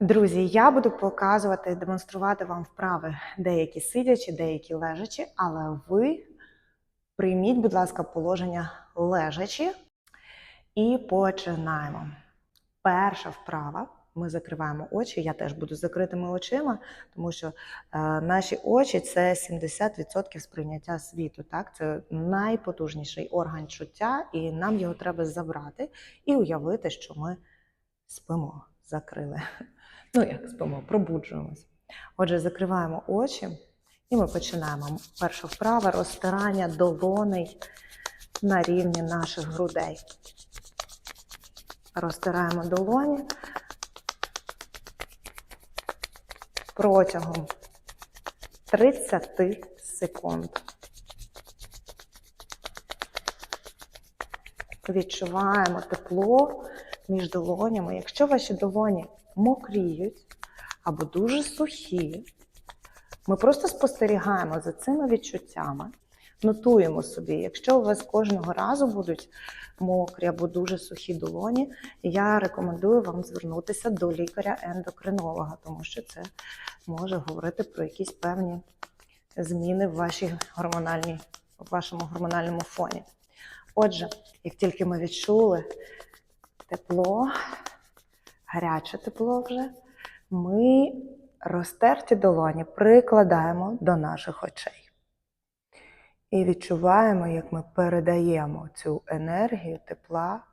Друзі, я буду показувати, демонструвати вам вправи деякі сидячі, деякі лежачі, але ви прийміть, будь ласка, положення лежачі і починаємо. Перша вправа. Ми закриваємо очі. Я теж буду закритими очима, тому що е, наші очі це 70% сприйняття світу. Так, це найпотужніший орган чуття, і нам його треба забрати і уявити, що ми спимо, закрили. Ну, як спимо, пробуджуємось. Отже, закриваємо очі і ми починаємо. Перша вправа розтирання долоней на рівні наших грудей. Розтираємо долоні протягом 30 секунд. Відчуваємо тепло між долонями. Якщо ваші долоні мокріють або дуже сухі, ми просто спостерігаємо за цими відчуттями, нотуємо собі, якщо у вас кожного разу будуть мокрі або дуже сухі долоні, я рекомендую вам звернутися до лікаря-ендокринолога, тому що це може говорити про якісь певні зміни в, вашій гормональній, в вашому гормональному фоні. Отже, як тільки ми відчули тепло, гаряче тепло вже, ми розтерті долоні прикладаємо до наших очей. І відчуваємо, як ми передаємо цю енергію тепла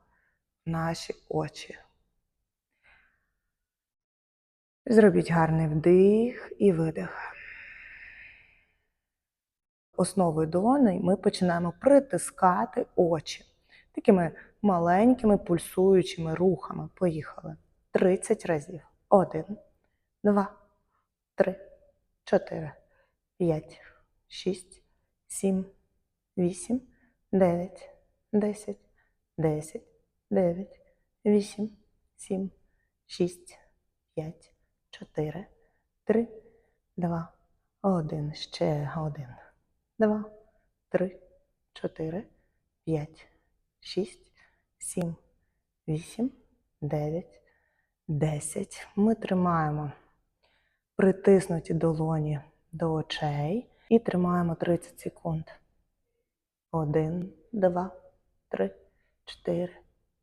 в наші очі. Зробіть гарний вдих і видих. Основою долоней ми починаємо притискати очі такими маленькими пульсуючими рухами. Поїхали. 30 разів. Один, два, три, чотири, п'ять, шість, сім, вісім, дев'ять, десять, десять, дев'ять, вісім, сім, шість, п'ять, чотири, три, два, один. Ще один. Два, три, чотири, п'ять, шість, сім, вісім, дев'ять, десять. Ми тримаємо притиснуті долоні до очей і тримаємо 30 секунд. Один, два, три, чотири,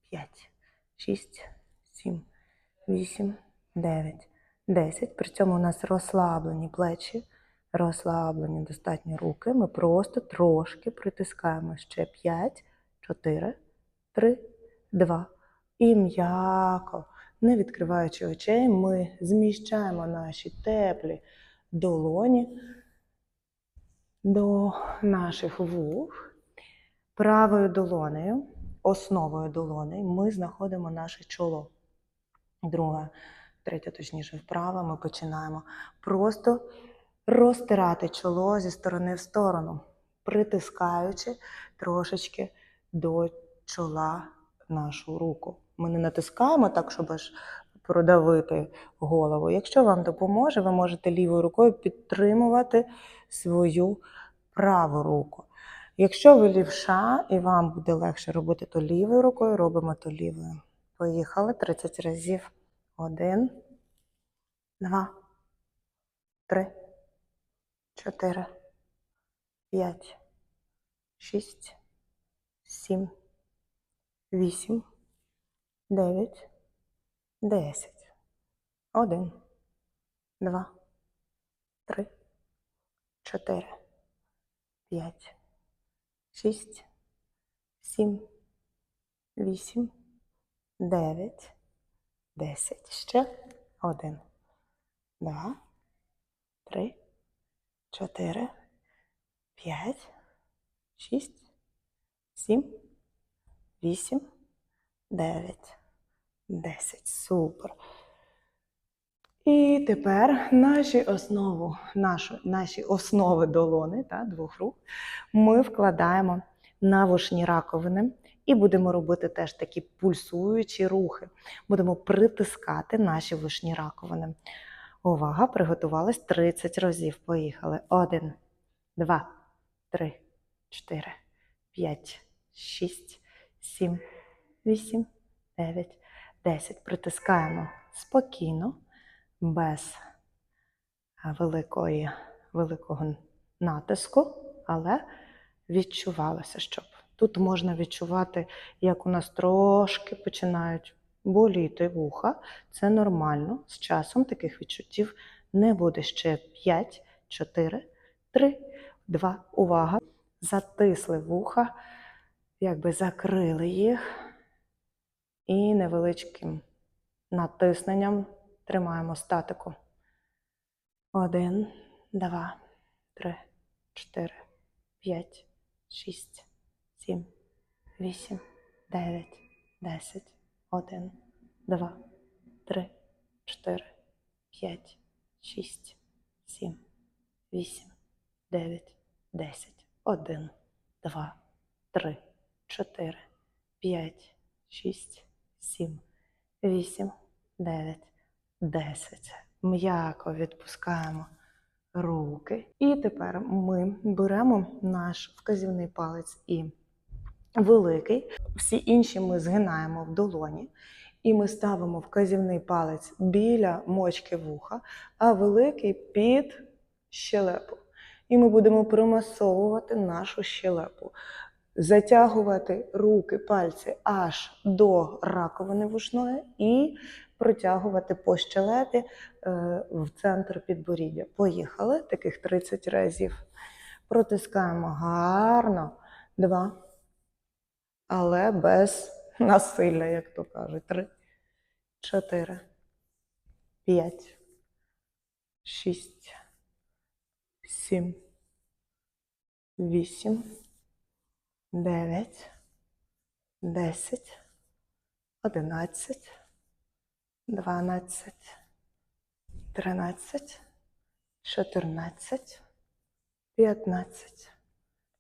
п'ять, шість, сім, вісім, дев'ять, десять. При цьому у нас розслаблені плечі, розслаблені достатньо руки. Ми просто трошки притискаємо ще п'ять, чотири, три, два. І м'яко, не відкриваючи очей, ми зміщаємо наші теплі долоні до наших вух. Правою долонею, основою долоней, ми знаходимо наше чоло. Друга, третя, точніше, вправа, ми починаємо просто розтирати чоло зі сторони в сторону, притискаючи трошечки до чола нашу руку. Ми не натискаємо так, щоб аж продавити голову. Якщо вам допоможе, ви можете лівою рукою підтримувати свою праву руку. Якщо ви лівша і вам буде легше робити то лівою рукою, робимо то лівою. Поїхали. 30 разів. Один, два, три, чотири, п'ять, шість, сім, вісім, дев'ять, десять. Один, два, три, чотири, п'ять, шість, сім, вісім, дев'ять, десять. Ще один, два, три, чотири, п'ять, шість, сім, вісім, дев'ять, десять. Супер. І тепер наші основу, нашу, наші основи долони та, двох рук ми вкладаємо на вушні раковини і будемо робити теж такі пульсуючі рухи. Будемо притискати наші вушні раковини. Увага! Приготувались 30 разів. Поїхали. Один, два, три, чотири, п'ять, шість, сім, вісім, дев'ять, десять. Притискаємо спокійно без е, великої, великого натиску, але відчувалося, щоб тут можна відчувати, як у нас трошки починають боліти вуха. Це нормально. З часом таких відчуттів не буде ще 5, 4, 3, 2. Увага! Затисли вуха, якби закрили їх і невеличким натисненням тримаємо статику. Один, два, три, чотири, п'ять, шість, сім, вісім, дев'ять, десять, один, два, три, чотири, п'ять, шість, сім, вісім, дев'ять, десять, один, два, три, чотири, п'ять, шість, сім, вісім, дев'ять, десять. М'яко відпускаємо руки. І тепер ми беремо наш вказівний палець і великий. Всі інші ми згинаємо в долоні. І ми ставимо вказівний палець біля мочки вуха, а великий під щелепу. І ми будемо примасовувати нашу щелепу затягувати руки, пальці аж до раковини вушної і протягувати по щелепі е, в центр підборіддя. Поїхали таких 30 разів. Протискаємо гарно. Два. Але без насилля, як то кажуть. Три, чотири, п'ять, шість, сім, вісім дев'ять, десять, одинадцять, дванадцять, тринадцять, чотирнадцять, п'ятнадцять,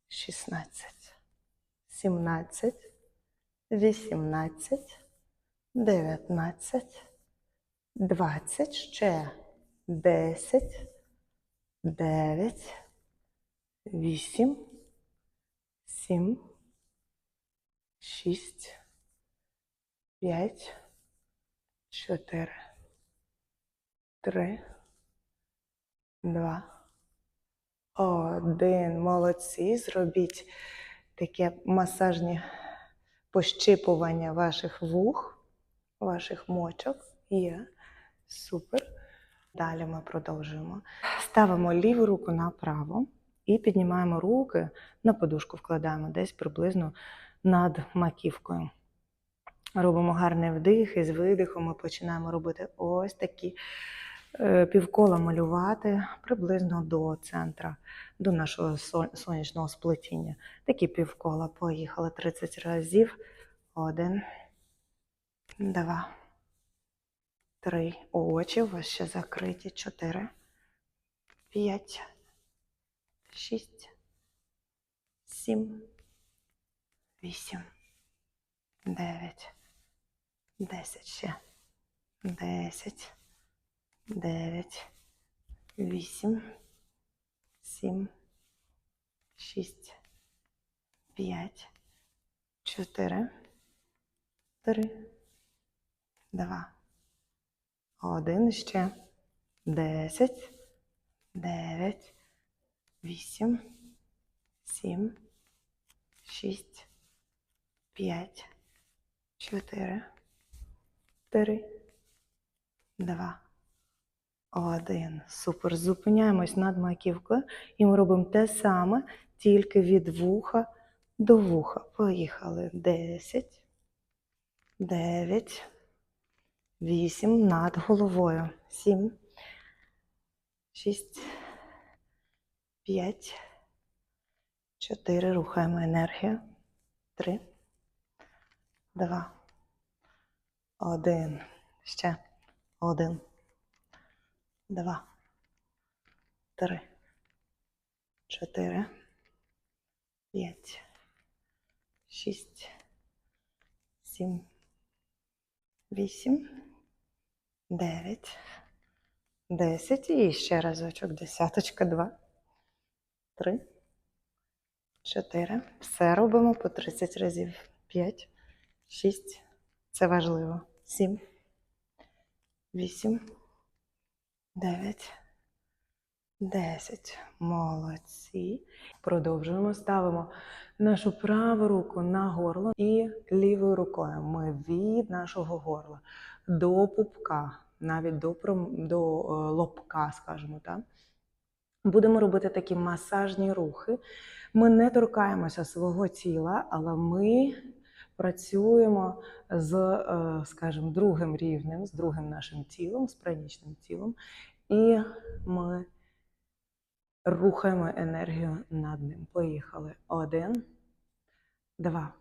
шістнадцять, сімнадцять, вісімнадцять, дев'ятнадцять, двадцять, ще десять, дев'ять, вісім сім, шість, п'ять, чотири, три, два, один. Молодці. Зробіть таке масажні пощипування ваших вух, ваших мочок. Є. Супер. Далі ми продовжуємо. Ставимо ліву руку направо. І піднімаємо руки на подушку, вкладаємо десь приблизно над маківкою. Робимо гарний вдих, і з видихом ми починаємо робити ось такі е, півкола малювати приблизно до центра, до нашого сонячного сплетіння. Такі півкола. Поїхали 30 разів. Один, два, три. Очі у вас ще закриті. Чотири, п'ять шість, сім, вісім, дев'ять, десять ще. Десять, дев'ять, вісім, сім, шість, п'ять, чотири, три, два, один ще. Десять, дев'ять вісім, сім, шість, п'ять, чотири, три, два, один. Супер. Зупиняємось над маківкою і ми робимо те саме, тільки від вуха до вуха. Поїхали. Десять, дев'ять, вісім над головою. Сім, шість. П'ять. Чотири. Рухаємо енергію. Три. Два. Один. Ще. Один. Два. Три. Чотири. П'ять. Шість. Сім. Вісім. Дев'ять. Десять. І ще разочок. Десяточка. Два три, чотири. Все робимо по 30 разів. П'ять, шість. Це важливо. Сім, вісім, 9, 10. Молодці. Продовжуємо. Ставимо нашу праву руку на горло і лівою рукою ми від нашого горла до пупка, навіть до, до е, лобка, скажімо так. Будемо робити такі масажні рухи. Ми не торкаємося свого тіла, але ми працюємо з, е, скажімо, другим рівнем, з другим нашим тілом, з пранічним тілом, і ми рухаємо енергію над ним. Поїхали. Один, два,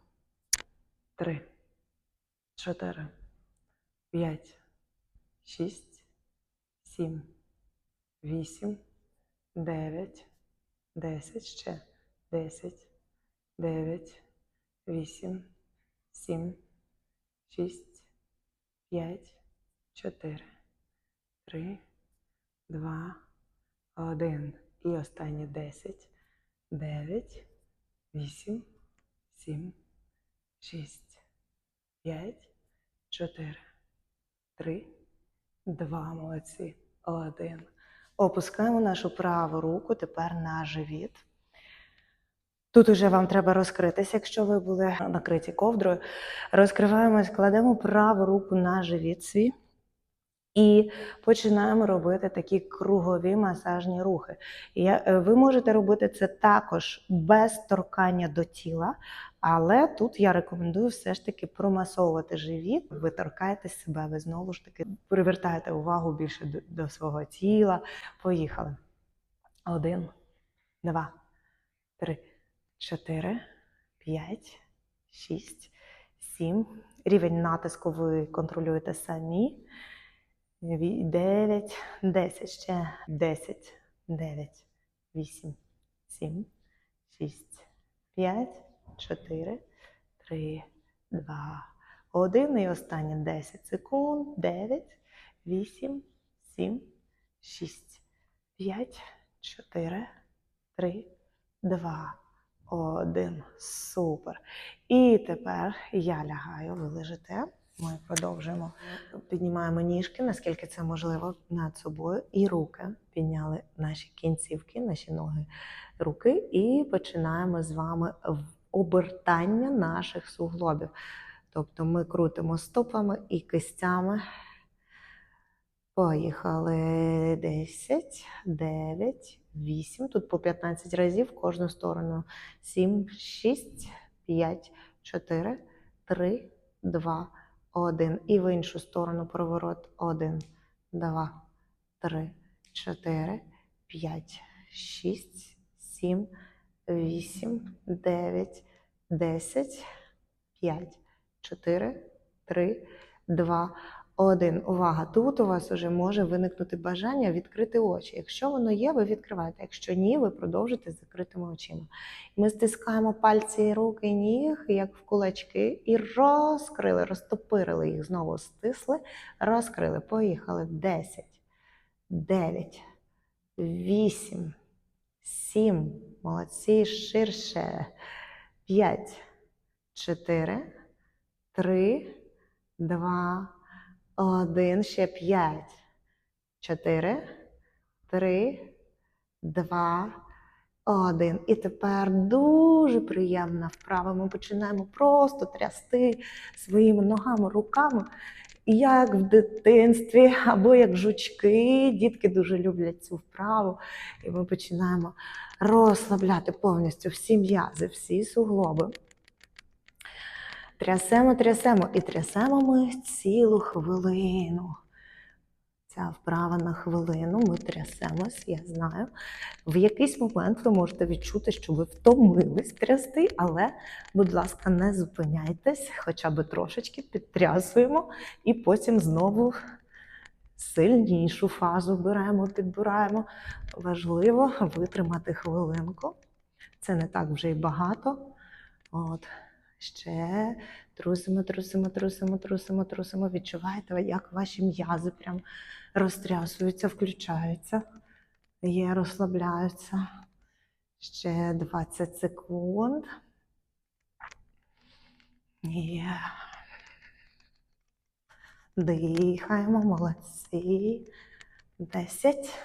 три, чотири, п'ять, шість, сім, вісім, дев'ять, десять, ще десять, дев'ять, вісім, сім, шість, п'ять, чотири, три, два, один. І останні десять, дев'ять, вісім, сім, шість, п'ять, чотири, три, два. Молодці. Один. Опускаємо нашу праву руку тепер на живіт. Тут уже вам треба розкритися, якщо ви були накриті ковдрою. Розкриваємось, кладемо праву руку на живіт свій. І починаємо робити такі кругові масажні рухи. Е, ви можете робити це також без торкання до тіла, але тут я рекомендую все ж таки промасовувати живіт. Ви торкаєте себе, ви знову ж таки привертаєте увагу більше до свого тіла. Поїхали. Один, два, три, чотири, п'ять, шість, сім. Рівень натиску ви контролюєте самі. Ві- Дев'ять, десять, ще десять, дев'ять, вісім, сім, шість, п'ять, чотири, три, два, один. І останні десять секунд. Дев'ять, вісім, сім, шість, п'ять, чотири, три, два, один. Супер. І тепер я лягаю, ви лежите. Ми продовжуємо. Піднімаємо ніжки, наскільки це можливо, над собою, і руки. Підняли наші кінцівки, наші ноги, руки, і починаємо з вами обертання наших суглобів. Тобто ми крутимо стопами і кистями. Поїхали 10, 9, 8. Тут по 15 разів в кожну сторону. 7, 6, 5, 4, 3, 2, 1. І в іншу сторону проворот. 1, 2, 3, 4, 5, 6, 7, 8, 9, 10, 5, 4, 3, 2, 1. Увага! Тут у вас вже може виникнути бажання відкрити очі. Якщо воно є, ви відкриваєте. Якщо ні, ви продовжите з закритими очима. Ми стискаємо пальці рук і ніг, як в кулачки, і розкрили, розтопирили їх, знову стисли, розкрили. Поїхали. 10, 9, 8, 7. Молодці, ширше. 5, 4, 3, 2, 1. Ще 5, 4, 3, 2, 1. І тепер дуже приємна вправа. Ми починаємо просто трясти своїми ногами, руками, як в дитинстві, або як жучки. Дітки дуже люблять цю вправу. І ми починаємо розслабляти повністю всі м'язи, всі суглоби. Трясемо, трясемо і трясемо ми цілу хвилину. Ця вправа на хвилину, ми трясемось, я знаю. В якийсь момент ви можете відчути, що ви втомились трясти, але, будь ласка, не зупиняйтесь, хоча б трошечки підтрясуємо, і потім знову сильнішу фазу беремо, підбираємо. Важливо витримати хвилинку. Це не так вже й багато. От. Ще трусимо, трусимо, трусимо, трусимо, трусимо. Відчуваєте, як ваші м'язи прям розтрясуються, включаються. Є, розслабляються. Ще 20 секунд. Є. Дихаємо, молодці. 10.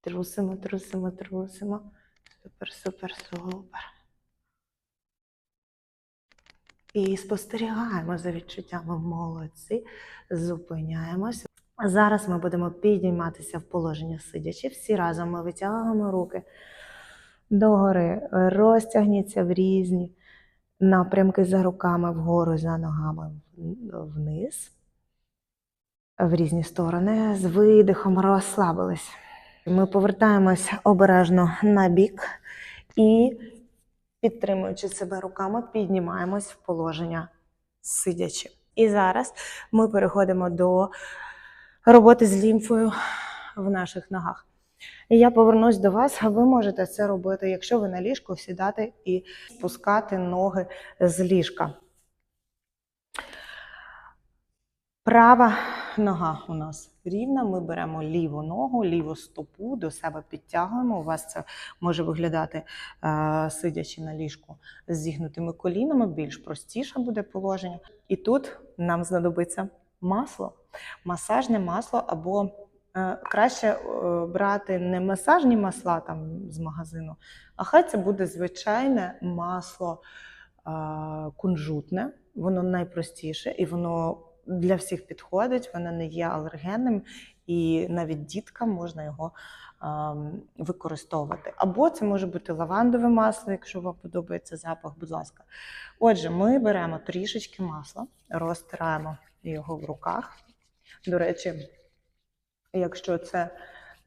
Трусимо, трусимо, трусимо. Супер, супер, супер. І спостерігаємо за відчуттями молодці. Зупиняємося. Зараз ми будемо підійматися в положення сидячи. Всі разом ми витягуємо руки догори, розтягніться в різні напрямки за руками вгору, за ногами вниз, в різні сторони. З видихом розслабились. Ми повертаємось обережно на бік і, підтримуючи себе руками, піднімаємось в положення сидячи. І зараз ми переходимо до роботи з лімфою в наших ногах. І я повернусь до вас. Ви можете це робити, якщо ви на ліжку сідати і спускати ноги з ліжка. Права нога у нас рівна. Ми беремо ліву ногу, ліву стопу до себе підтягуємо. У вас це може виглядати е, сидячи на ліжку з зігнутими колінами, більш простіше буде положення. І тут нам знадобиться масло, масажне масло або е, краще е, брати не масажні масла там з магазину, а хай це буде звичайне масло кунжутне. Воно найпростіше і воно для всіх підходить, воно не є алергенним, і навіть діткам можна його ем, використовувати. Або це може бути лавандове масло, якщо вам подобається запах, будь ласка. Отже, ми беремо трішечки масла, розтираємо його в руках. До речі, якщо це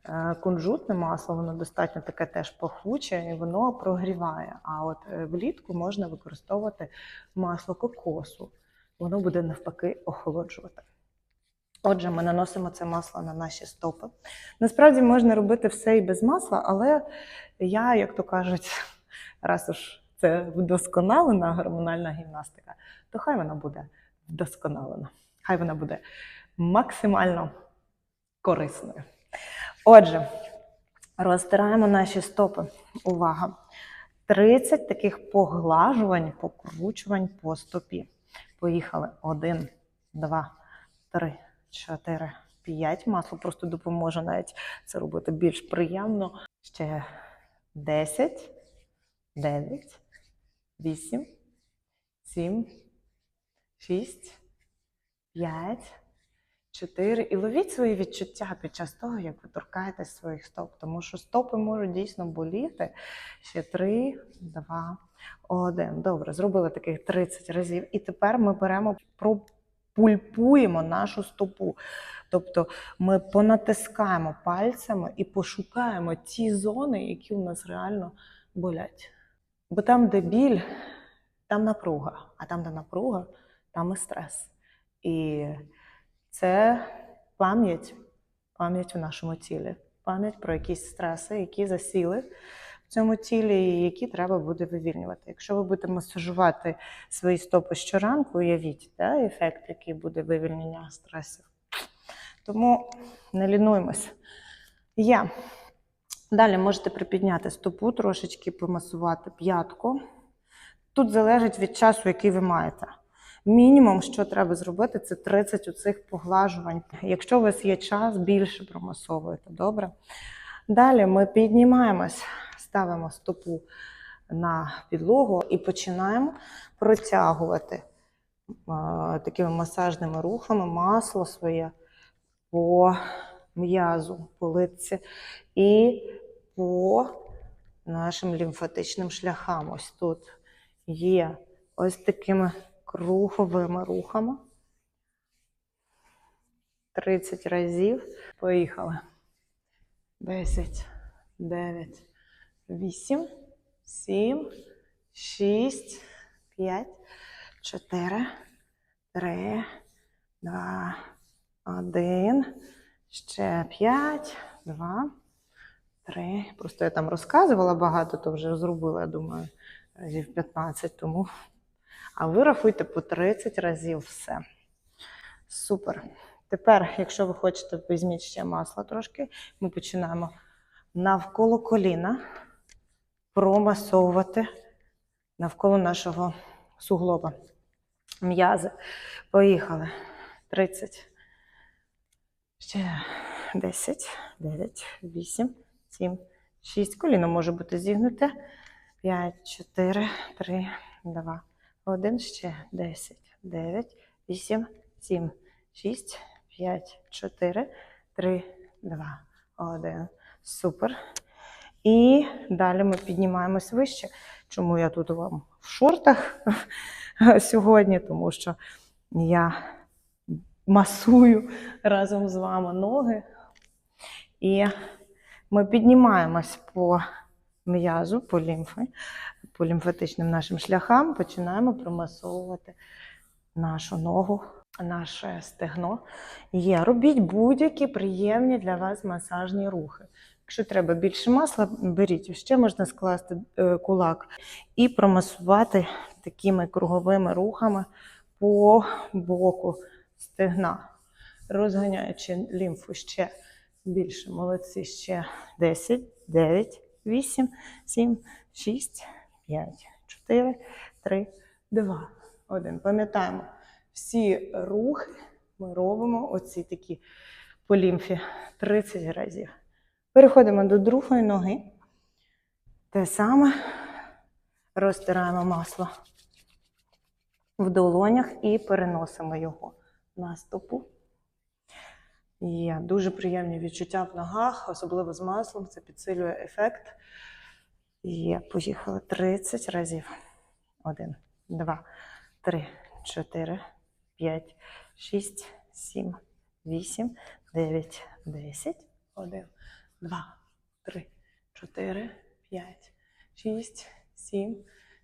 е, кунжутне масло, воно достатньо таке теж пахуче і воно прогріває. А от е, влітку можна використовувати масло кокосу воно буде навпаки охолоджувати. Отже, ми наносимо це масло на наші стопи. Насправді можна робити все і без масла, але я, як то кажуть, раз уж це вдосконалена гормональна гімнастика, то хай вона буде вдосконалена. Хай вона буде максимально корисною. Отже, розтираємо наші стопи. Увага! 30 таких поглажувань, покручувань по стопі. Поїхали. Один, два, три, чотири, п'ять. Масло просто допоможе навіть це робити більш приємно. Ще десять, дев'ять, вісім, сім, шість, п'ять, чотири. І ловіть свої відчуття під час того, як ви торкаєтесь своїх стоп. Тому що стопи можуть дійсно боліти. Ще три, два. Один. Добре, зробили таких 30 разів. І тепер ми беремо, пропульпуємо нашу стопу. Тобто ми понатискаємо пальцями і пошукаємо ті зони, які у нас реально болять. Бо там, де біль, там напруга, а там, де напруга, там і стрес. І це пам'ять, пам'ять у нашому тілі, пам'ять про якісь стреси, які засіли в цьому тілі, які треба буде вивільнювати. Якщо ви будете масажувати свої стопи щоранку, уявіть да, ефект, який буде вивільнення стресів. Тому не лінуємось. Є. Далі можете припідняти стопу, трошечки помасувати п'ятку. Тут залежить від часу, який ви маєте. Мінімум, що треба зробити, це 30 оцих поглажувань. Якщо у вас є час, більше промасовуєте, добре? Далі ми піднімаємось ставимо стопу на підлогу і починаємо протягувати такими масажними рухами масло своє по м'язу, по литці і по нашим лімфатичним шляхам. Ось тут є ось такими круговими рухами. 30 разів. Поїхали. 10, 9, Вісім, сім, шість, п'ять, чотири, три, два, один. Ще п'ять, два, три. Просто я там розказувала багато, то вже зробила, я думаю, разів 15 тому. А ви рахуйте по 30 разів все. Супер. Тепер, якщо ви хочете, візьміть ще масло трошки, ми починаємо навколо коліна промасовувати навколо нашого суглоба. М'язи. Поїхали. 30. Ще 10, 9, 8, 7, 6. Коліно може бути зігнуте. 5, 4, 3, 2, 1. Ще 10, 9, 8, 7, 6, 5, 4, 3, 2, 1. Супер. І далі ми піднімаємось вище. Чому я тут вам в шортах сьогодні? Тому що я масую разом з вами ноги. І ми піднімаємось по м'язу, по лімфі, по лімфатичним нашим шляхам, починаємо промасовувати нашу ногу, наше стегно. Є. Робіть будь-які приємні для вас масажні рухи. Якщо треба більше масла, беріть. Ще можна скласти е, кулак і промасувати такими круговими рухами по боку стегна, розганяючи лімфу ще більше. Молодці ще 10, 9, 8, 7, 6, 5, 4, 3, 2, 1. Пам'ятаємо, всі рухи ми робимо оці такі по лімфі 30 разів. Переходимо до другої ноги. Те саме розтираємо масло в долонях і переносимо його на стопу. Є дуже приємні відчуття в ногах, особливо з маслом, це підсилює ефект. Є, поїхали 30 разів. Один, два, три, чотири, п'ять, шість, сім, вісім, дев'ять, десять. Один, два, три, чотири, п'ять, шість, сім,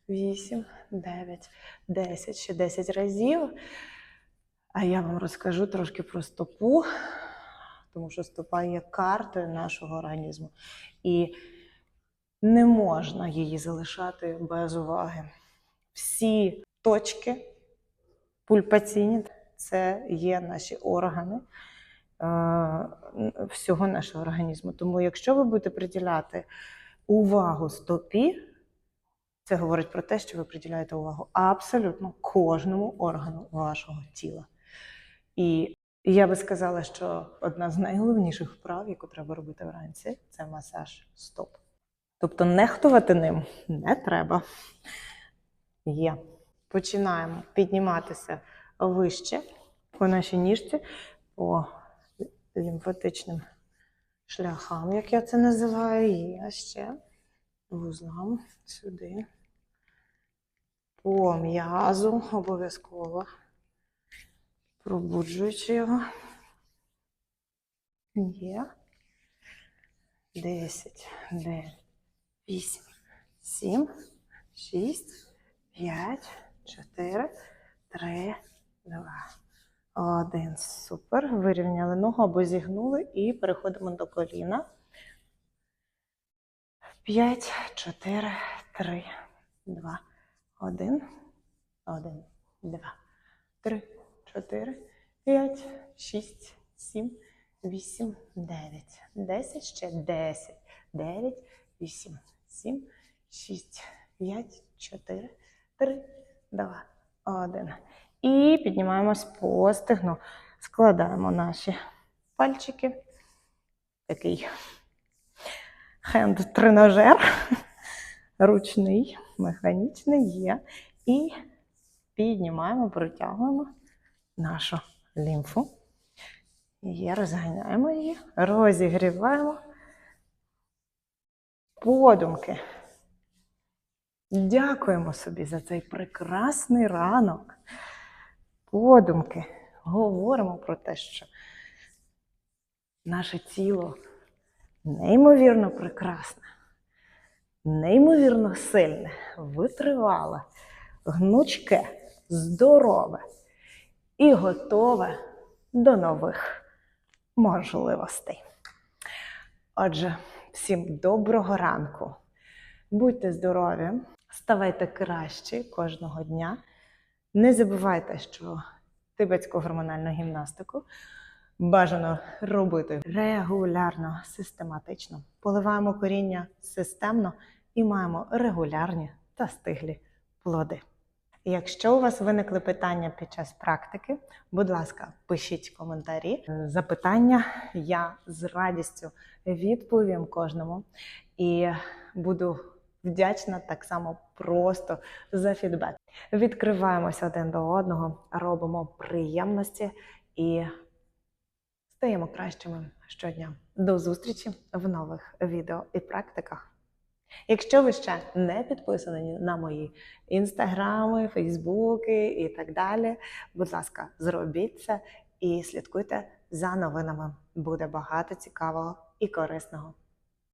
вісім, дев'ять, десять. Ще десять разів. А я вам розкажу трошки про стопу, тому що стопа є картою нашого організму. І не можна її залишати без уваги. Всі точки пульпаційні це є наші органи е, всього нашого організму. Тому, якщо ви будете приділяти увагу стопі, це говорить про те, що ви приділяєте увагу абсолютно кожному органу вашого тіла. І я би сказала, що одна з найголовніших вправ, яку треба робити вранці, це масаж стоп. Тобто нехтувати ним не треба. Є. Починаємо підніматися вище по нашій ніжці, по лімфатичним шляхам, як я це називаю, а ще вузлам сюди. По м'язу обов'язково пробуджуючи його. Є. 10, 9, 8, 7, 6, 5, 4, 3, 2, 1. Супер. Вирівняли ногу або зігнули і переходимо до коліна. 5, 4, 3, 2, 1, 1, 2, 3, 4, 5, 6, 7, 8, 9, 10, ще 10, 9, 8, 7, 6, 5, 4, 3, 2, 1. І піднімаємось по стегну. Складаємо наші пальчики. Такий хенд-тренажер. Ручний, механічний є. І піднімаємо, протягуємо нашу лімфу. Є, розганяємо її, розігріваємо. Подумки. Дякуємо собі за цей прекрасний ранок. Подумки. Говоримо про те, що наше тіло неймовірно прекрасне, неймовірно сильне, витривале, гнучке, здорове і готове до нових можливостей. Отже, всім доброго ранку. Будьте здорові, ставайте краще кожного дня. Не забувайте, що тибетську гормональну гімнастику бажано робити регулярно, систематично. Поливаємо коріння системно і маємо регулярні та стиглі плоди. Якщо у вас виникли питання під час практики, будь ласка, пишіть коментарі. Запитання я з радістю відповім кожному і буду вдячна так само просто за фідбек. Відкриваємося один до одного, робимо приємності і стаємо кращими щодня. До зустрічі в нових відео і практиках. Якщо ви ще не підписані на мої інстаграми, фейсбуки і так далі, будь ласка, зробіть це і слідкуйте за новинами. Буде багато цікавого і корисного.